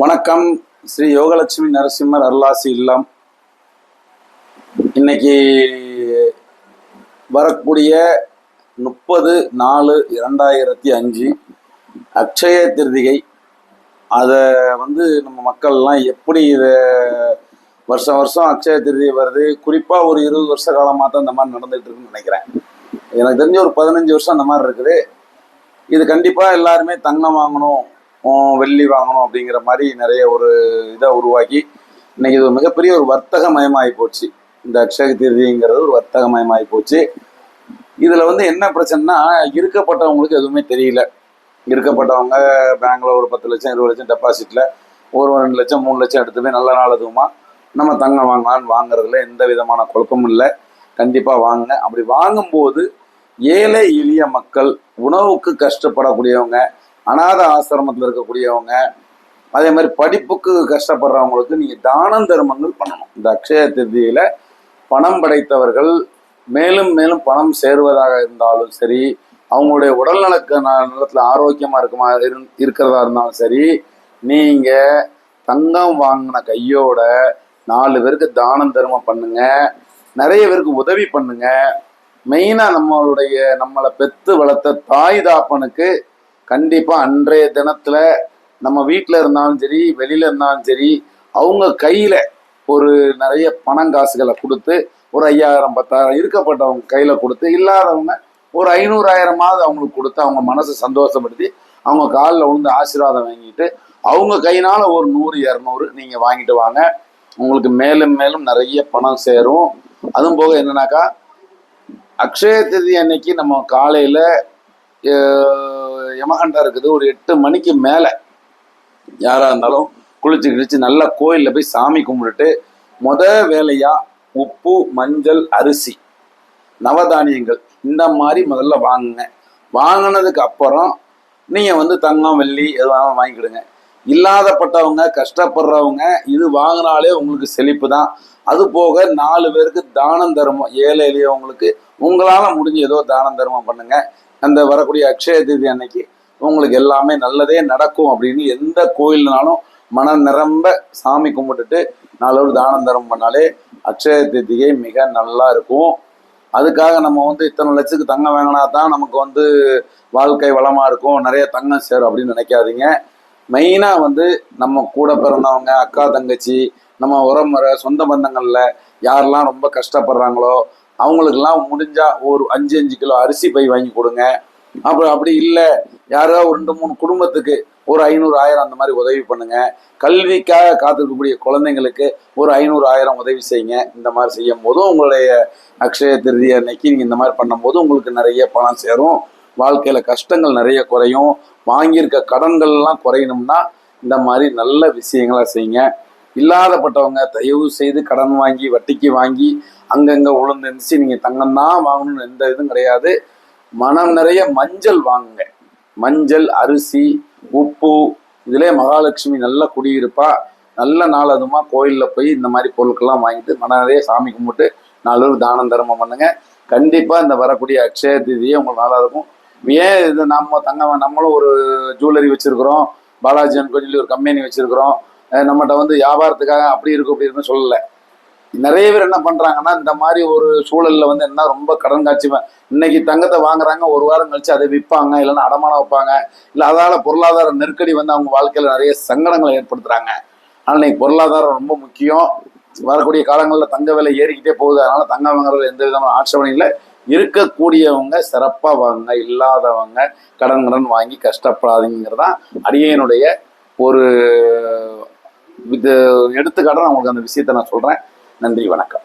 வணக்கம். ஸ்ரீ யோகலட்சுமி நரசிம்மர் அருளாசி இல்லம். இன்னைக்கு வரக்கூடிய முப்பது நாலு இரண்டாயிரத்தி அஞ்சு அக்ஷய திருதிகை. அதை வந்து நம்ம மக்கள்லாம் எப்படி இதை வருஷம் வருஷம் அக்ஷய திருதிகை வருது? குறிப்பாக ஒரு இருபது வருஷ காலமாக தான் இந்த மாதிரி நடந்துகிட்டு இருக்குன்னு நினைக்கிறேன். எனக்கு தெரிஞ்ச ஒரு பதினஞ்சு வருஷம் அந்த மாதிரி இருக்குது. இது கண்டிப்பாக எல்லாருமே தங்கம் வாங்கணும். வெள்ளி வாங்கணும் அப்படிங்கிற மாதிரி நிறைய ஒரு இதை உருவாக்கி இன்னைக்கு இது மிகப்பெரிய ஒரு வர்த்தக மயமாகி போச்சு. இந்த அக்ஷய திருதிங்கிறது ஒரு வர்த்தக மயமாகி போச்சு. இதில் வந்து என்ன பிரச்சனைனா இருக்கப்பட்டவங்களுக்கு எதுவுமே தெரியல. இருக்கப்பட்டவங்க பேங்க்ல ஒரு பத்து லட்சம் இருபது லட்சம் டெபாசிட்டில் ஒரு ரெண்டு லட்சம் மூணு லட்சம் எடுத்து போய் நல்ல நாள் அதுவுமா நம்ம தங்கம் வாங்கலாம்னு வாங்குறதுல எந்த விதமான குழப்பமும் இல்லை. கண்டிப்பாக வாங்குங்க அப்படி வாங்கும்போது ஏழை எளிய மக்கள் உணவுக்கு கஷ்டப்படக்கூடியவங்க அனாத ஆசிரமத்தில் இருக்கக்கூடியவங்க அதே மாதிரி படிப்புக்கு கஷ்டப்படுறவங்களுக்கு நீங்கள் தானம் தர்மங்கள் பண்ணணும். இந்த அக்ஷய திருதியில பணம் படைத்தவர்கள் மேலும் மேலும் பணம் சேருவதாக இருந்தாலும் சரி அவங்களுடைய உடல் நலக்க நலத்தில் ஆரோக்கியமாக இருக்குமா இரு- இருக்கிறதா இருந்தாலும் சரி நீங்கள் தங்கம் வாங்கின கையோட நாலு பேருக்கு தானம் தர்மம் பண்ணுங்க. நிறைய பேருக்கு உதவி பண்ணுங்க. மெயினாக நம்மளுடைய நம்மளை பெத்து வளர்த்த தாய் தாப்பனுக்கு கண்டிப்பாக அன்றைய தினத்தில் நம்ம வீட்டில் இருந்தாலும் சரி வெளியில் இருந்தாலும் சரி அவங்க கையில் ஒரு நிறைய பணம் காசுகளை கொடுத்து ஒரு ஐயாயிரம் பத்தாயிரம் இருக்கப்பட்டவங்க கையில் கொடுத்து இல்லாதவங்க ஒரு ஐநூறாயிரமாவது அவங்களுக்கு கொடுத்து அவங்க மனசை சந்தோஷப்படுத்தி அவங்க காலில் விழுந்து ஆசீர்வாதம் வாங்கிட்டு அவங்க கையினால ஒரு நூறு இரநூறு நீங்கள் வாங்கிட்டு வாங்க. உங்களுக்கு மேலும் மேலும் நிறைய பணம் சேரும். அதுவும் போக என்னன்னாக்கா அக்ஷய திதி அன்னைக்கு நம்ம காலையில் யமகண்டா இருக்குது. ஒரு எட்டு மணிக்கு மேலே யாராக இருந்தாலும் குளிச்சு கிழிச்சு நல்லா கோயிலில் போய் சாமி கும்பிட்டுட்டு முத வேலையா உப்பு மஞ்சள் அரிசி நவதானியங்கள் இந்த மாதிரி முதல்ல வாங்குங்க. வாங்கினதுக்கு அப்புறம் நீங்கள் வந்து தங்கம் வெள்ளி எது வேணாலும் வாங்கிக்கிடுங்க. இல்லாதப்பட்டவங்க கஷ்டப்படுறவங்க இது வாங்கினாலே உங்களுக்கு செழிப்பு தான். அது போக நாலு பேருக்கு தானம் தர்மம் ஏழை எளியவங்களுக்கு உங்களால் முடிஞ்ச ஏதோ தானம் தர்மம் பண்ணுங்க. அந்த வரக்கூடிய அக்ஷய திதி அன்னைக்கு உங்களுக்கு எல்லாமே நல்லதே நடக்கும் அப்படின்னு எந்த கோயில்னாலும் மன நிரம்ப சாமி கும்பிட்டுட்டு நாளோடு தானம் தரம் பண்ணாலே அக்ஷய திதியை மிக நல்லா இருக்கும். அதுக்காக நம்ம வந்து இத்தனை லட்சத்துக்கு தங்கம் வாங்கினா தான் நமக்கு வந்து வாழ்க்கை வளமாக இருக்கும். நிறைய தங்கம் சேரும் அப்படின்னு நினைக்காதீங்க. மெயினாக வந்து நம்ம கூட பிறந்தவங்க அக்கா தங்கச்சி நம்ம உறமுறை சொந்த பந்தங்களில் யாரெல்லாம் ரொம்ப கஷ்டப்படுறாங்களோ அவங்களுக்கெல்லாம் முடிஞ்சா ஒரு அஞ்சு அஞ்சு கிலோ அரிசி பை வாங்கி கொடுங்க. அப்புறம் அப்படி இல்லை யாரோ ரெண்டு மூணு குடும்பத்துக்கு ஒரு ஐநூறு ஆயிரம் அந்த மாதிரி உதவி பண்ணுங்க. கல்விக்காக காத்திருக்கக்கூடிய குழந்தைங்களுக்கு ஒரு ஐநூறு ஆயிரம் உதவி செய்யுங்க. இந்த மாதிரி செய்யும் போதும் உங்களுடைய அக்ஷய திருதி அன்னைக்கு நீங்கள் இந்த மாதிரி பண்ணும்போது உங்களுக்கு நிறைய பணம் சேரும். வாழ்க்கையில் கஷ்டங்கள் நிறைய குறையும். வாங்கியிருக்க கடன்கள்லாம் குறையணும்னா இந்த மாதிரி நல்ல விஷயங்களை செய்யுங்க. இல்லாதப்பட்டவங்க தயவு செய்து கடன் வாங்கி வட்டிக்கு வாங்கி அங்கங்கே உளுந்து இருந்துச்சு. நீங்கள் தங்கம் தான் வாங்கணும்னு எந்த இதுவும் கிடையாது. மனம் நிறைய மஞ்சள் வாங்குங்க. மஞ்சள் அரிசி உப்பு இதிலே மகாலட்சுமி நல்ல குடியிருப்பா. நல்ல நாள் அதுமா கோயிலில் போய் இந்த மாதிரி பொருட்கள்லாம் வாங்கிட்டு மன நிறைய சாமி கும்பிட்டு நாலு தானம் தர்மம் பண்ணுங்க. கண்டிப்பாக இந்த வரக்கூடிய அக்ஷய திதியே உங்களுக்கு நல்லா இருக்கும். ஏன் இது நம்ம தங்க நம்மளும் ஒரு ஜுவல்லரி வச்சிருக்கிறோம். பாலாஜி அன்கோ சொல்லி ஒரு கம்பெனி வச்சிருக்கிறோம். நம்மகிட்ட வந்து வியாபாரத்துக்காக அப்படி இருக்கும் அப்படி இருக்குன்னு சொல்லலை. நிறைய பேர் என்ன பண்றாங்கன்னா இந்த மாதிரி ஒரு சூழல்ல வந்து என்ன ரொம்ப கடன் காட்சி இன்னைக்கு தங்கத்தை வாங்குறாங்க ஒரு வாரம் கழிச்சு அதை விற்பாங்க இல்லைன்னா அடமானம் வைப்பாங்க இல்லை அதால பொருளாதார நெருக்கடி வந்து அவங்க வாழ்க்கையில நிறைய சங்கடங்களை ஏற்படுத்துறாங்க. ஆனால் இன்னைக்கு பொருளாதாரம் ரொம்ப முக்கியம். வரக்கூடிய காலங்களில் தங்க விலை ஏறிக்கிட்டே போகுது. அதனால தங்க வாங்குறதுல எந்த விதமான ஆட்சேபனையும் இல்லை. இருக்கக்கூடியவங்க சிறப்பாக வாங்க இல்லாதவங்க கடன் கடன் வாங்கி கஷ்டப்படாதீங்கிறதான் அடியனுடைய ஒரு இது எடுத்துக்காட்டாக நான் உங்களுக்கு அந்த விஷயத்தை நான் சொல்கிறேன் நன்றி வணக்கம்.